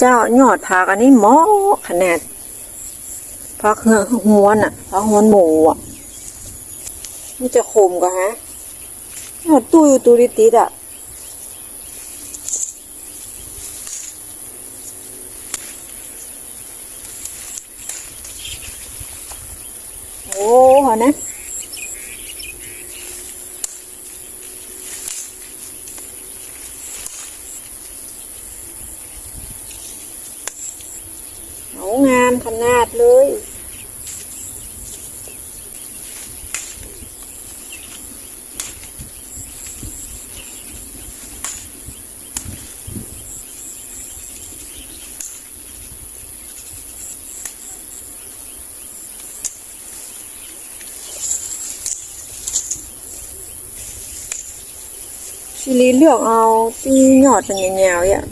เจ้ายอดผักอันนี้หมาะขนาดผักเหือหวนอะผักหัวนหมูอะมันจะขมก็ฮะยอดตุ้ยูตุริติดอะโอ้โหนะ เอางาม ขนาดเลยชิลีเลือกเอาที่ยอดเป็นยาวๆอะ